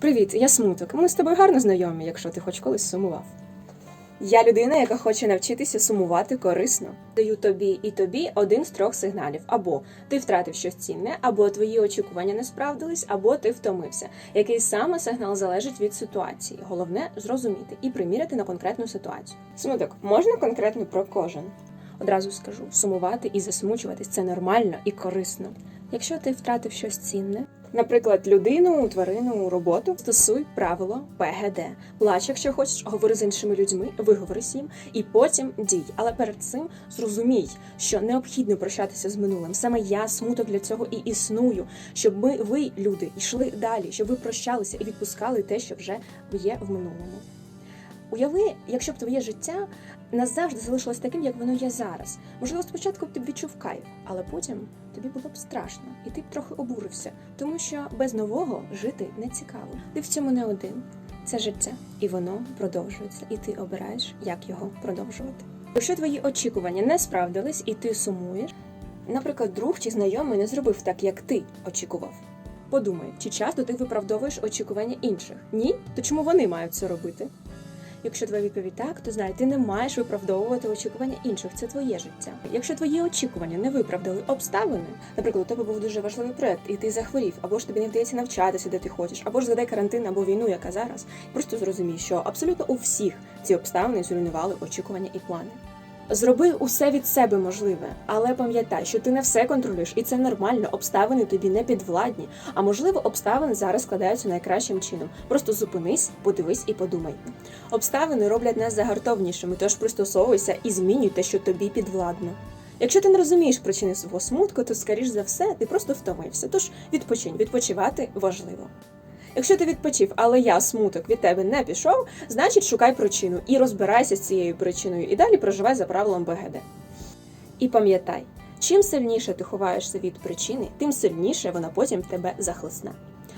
Привіт, я смуток. Ми з тобою гарно знайомі, якщо ти хоч колись сумував. Я людина, яка хоче навчитися сумувати корисно. Даю тобі і тобі один з трьох сигналів: або ти втратив щось цінне, або твої очікування не справдились, або ти втомився. Який саме сигнал залежить від ситуації. Головне зрозуміти і приміряти на конкретну ситуацію. Смуток, можна конкретно про кожен? Одразу скажу: сумувати і засмучуватись це нормально і корисно. Якщо ти втратив щось цінне, наприклад, людину, тварину, роботу, стосуй правило ПГД. Плач, якщо хочеш, говори з іншими людьми, виговорись їм, і потім дій. Але перед цим зрозумій, що необхідно прощатися з минулим. Саме я смуток для цього і існую, щоб ми, ви, люди, йшли далі, щоб ви прощалися і відпускали те, що вже є в минулому. Уяви, якщо б твоє життя назавжди залишилось таким, як воно є зараз. Можливо, спочатку б ти б відчув кайф, але потім тобі було б страшно, і ти б трохи обурився, тому що без нового жити не цікаво. Ти в цьому не один. Це життя, і воно продовжується, і ти обираєш, як його продовжувати. Якщо твої очікування не справдились, і ти сумуєш, наприклад, друг чи знайомий не зробив так, як ти очікував. Подумай, чи часто ти виправдовуєш очікування інших? Ні? То чому вони мають це робити? Якщо твоя відповідь так, то знай, ти не маєш виправдовувати очікування інших. Це твоє життя. Якщо твої очікування не виправдали обставини, наприклад, у тебе був дуже важливий проект, і ти захворів, або ж тобі не вдається навчатися, де ти хочеш, або ж згадай карантин або війну, яка зараз. Просто зрозумій, що абсолютно у всіх ці обставини зруйнували очікування і плани. Зроби усе від себе можливе, але пам'ятай, що ти не все контролюєш, і це нормально. Обставини тобі не підвладні. А можливо, обставини зараз складаються найкращим чином. Просто зупинись, подивись і подумай. Обставини роблять нас загартовнішими, тож пристосовуйся і змінюй те, що тобі підвладно. Якщо ти не розумієш причини свого смутку, то скоріш за все ти просто втомився. Тож відпочинь, відпочивати важливо. Якщо ти відпочив, але я смуток від тебе не пішов, значить шукай причину і розбирайся з цією причиною, і далі проживай за правилом БГД. І пам'ятай, чим сильніше ти ховаєшся від причини, тим сильніше вона потім тебе захлесне.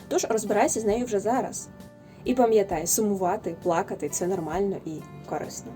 Тож розбирайся з нею вже зараз. І пам'ятай, сумувати, плакати це нормально і корисно.